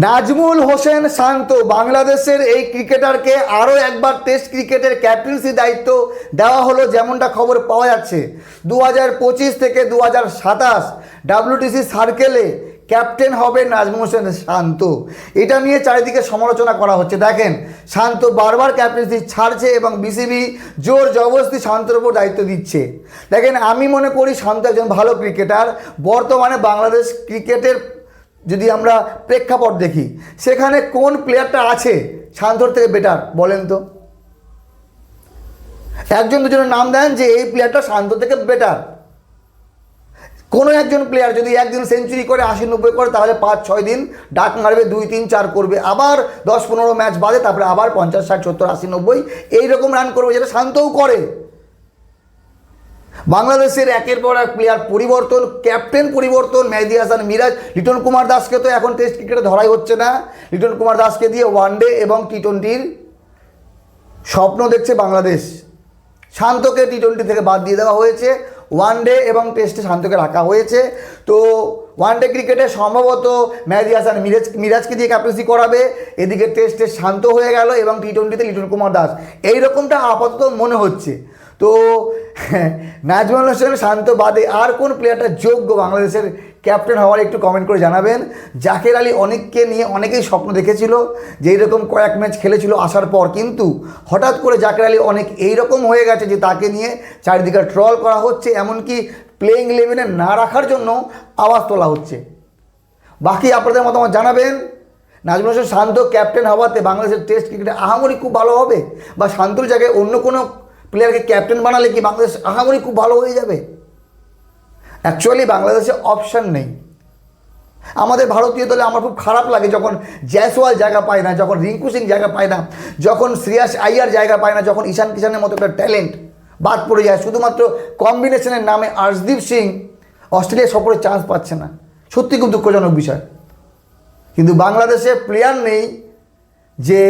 নাজমুল হোসেন শান্ত, বাংলাদেশের এই ক্রিকেটারকে আরও একবার টেস্ট ক্রিকেটের ক্যাপ্টেন্সি দায়িত্ব দেওয়া হলো যেমনটা খবর পাওয়া যাচ্ছে। দু হাজার পঁচিশ থেকে দু হাজার সাতাশ ডাব্লিউটিসি সার্কেলে ক্যাপ্টেন হবে নাজমুল হোসেন শান্ত। এটা নিয়ে চারিদিকে সমালোচনা করা হচ্ছে। দেখেন, শান্ত বারবার ক্যাপ্টেন্সি ছাড়ছে এবং বিসিবি জোর জবরদস্তি শান্তর উপর দায়িত্ব দিচ্ছে। দেখেন, আমি মনে করি শান্ত একজন ভালো ক্রিকেটার। বর্তমানে বাংলাদেশ ক্রিকেটের যদি আমরা প্রেক্ষাপট দেখি, সেখানে কোন প্লেয়ারটা আছে শান্তর থেকে বেটার বলেন তো। একজন দুজনের নাম দেন যে এই প্লেয়ারটা শান্ত থেকে বেটার কোনো একজন প্লেয়ার যদি একদিন সেঞ্চুরি করে আশি নব্বই করে, তাহলে পাঁচ, ছয় দিন ডাক মারবে, দুই, তিন, চার করবে। আবার দশ, পনেরো ম্যাচ বাদে, তারপরে আবার পঞ্চাশ, ষাট, সত্তর, আশি, নব্বই, এইরকম রান করবে যেটা শান্তও করে। বাংলাদেশের একের পর এক প্লেয়ার পরিবর্তন ক্যাপ্টেন পরিবর্তন, মেহেদি হাসান, মিরাজ, লিটন কুমার দাসকে তো এখন টেস্ট ক্রিকেটে ধরাই হচ্ছে না। লিটন কুমার দাসকে দিয়ে ওয়ানডে এবং টি টোয়েন্টির স্বপ্ন দেখছে বাংলাদেশ। শান্তকে টি টোয়েন্টি থেকে বাদ দিয়ে দেওয়া হয়েছে। ওয়ানডে এবং টেস্টে শান্তকে রাখা হয়েছে। তো ওয়ানডে ক্রিকেটে সম্ভবত মেহেদি হাসান, মিরাজ, মিরাজকে দিয়ে ক্যাপ্টেন্সি করাবে। এদিকে টেস্টে শান্ত হয়ে গেল এবং টি টোয়েন্টিতে লিটন কুমার দাস। এইরকমটা আপাতত মনে হচ্ছে। তো নাজমুল হোসেন শান্ত বাদে। আর কোন প্লেয়ারটা যোগ্য বাংলাদেশের ক্যাপ্টেন হওয়ার একটু কমেন্ট করে জানাবেন? জাকের আলী অনেককে নিয়ে অনেকেই স্বপ্ন দেখেছিল যে এইরকম কয়েক ম্যাচ খেলেছিল আসার পর। কিন্তু হঠাৎ করে জাকের আলী অনেক এইরকম হয়ে গেছে যে তাকে নিয়ে চারিদিকে ট্রল করা হচ্ছে, এমনকি প্লেইং ইলেভেনে না রাখার জন্য আওয়াজ তোলা হচ্ছে। বাকি আপনাদের মতামত জানাবেন? নাজমুল হোসেন শান্ত ক্যাপ্টেন হওয়াতে বাংলাদেশের টেস্ট ক্রিকেটে আহামরি খুব ভালো হবে? বা শান্তর জায়গায় অন্য কোনো প্লেয়ারকে ক্যাপ্টেন বানালে কি বাংলাদেশ আহামরি খুব ভালো হয়ে যাবে? অ্যাকচুয়ালি বাংলাদেশে অপশান নেই। আমাদের ভারতীয় দলে আমার খুব খারাপ লাগে যখন জয়সওয়াল জায়গা পায় না, যখন রিঙ্কু সিং জায়গা পায় না, যখন শ্রেয়াস আইয়ার জায়গা পায় না, যখন ঈশান কিষানের মতো একটা ট্যালেন্ট বাদ পড়ে যায়, শুধুমাত্র কম্বিনেশনের নামে আর্শদীপ সিং অস্ট্রেলিয়া সফরে চান্স পাচ্ছে না। সত্যি খুব দুঃখজনক বিষয়। কিন্তু বাংলাদেশে প্লেয়ার নেই যে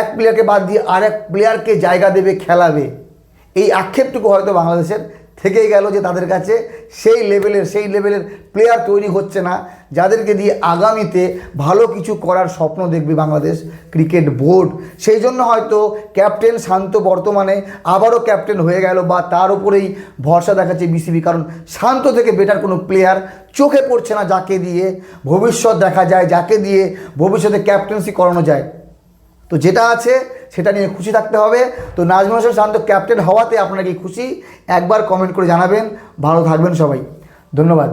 এক প্লেয়ারকে বাদ দিয়ে আর এক প্লেয়ারকে জায়গা দেবে, খেলাবে। এই আক্ষেপটুকু হয়তো বাংলাদেশের থেকেই গেল যে তাদের কাছে সেই লেভেলের সেই লেভেলের প্লেয়ার তৈরি হচ্ছে না। যাদেরকে দিয়ে আগামীতে ভালো কিছু করার স্বপ্ন দেখবে বাংলাদেশ ক্রিকেট বোর্ড সেই জন্য হয়তো ক্যাপ্টেন শান্ত বর্তমানে আবারও ক্যাপ্টেন হয়ে গেল বা তার উপরেই ভরসা দেখাচ্ছে বিসিবি কারণ শান্ত থেকে বেটার কোনো প্লেয়ার চোখে পড়ছে না, যাকে দিয়ে ভবিষ্যৎ দেখা যায়, যাকে দিয়ে ভবিষ্যতে ক্যাপ্টেন্সি করানো যায়। তো যেটা আছে, সেটা নিয়ে খুশি থাকতে হবে। তো নাজমুল হোসেন শান্ত ক্যাপ্টেন হওয়াতে আপনারা কি খুশি? একবার কমেন্ট করে জানাবেন। ভালো থাকবেন সবাই। ধন্যবাদ।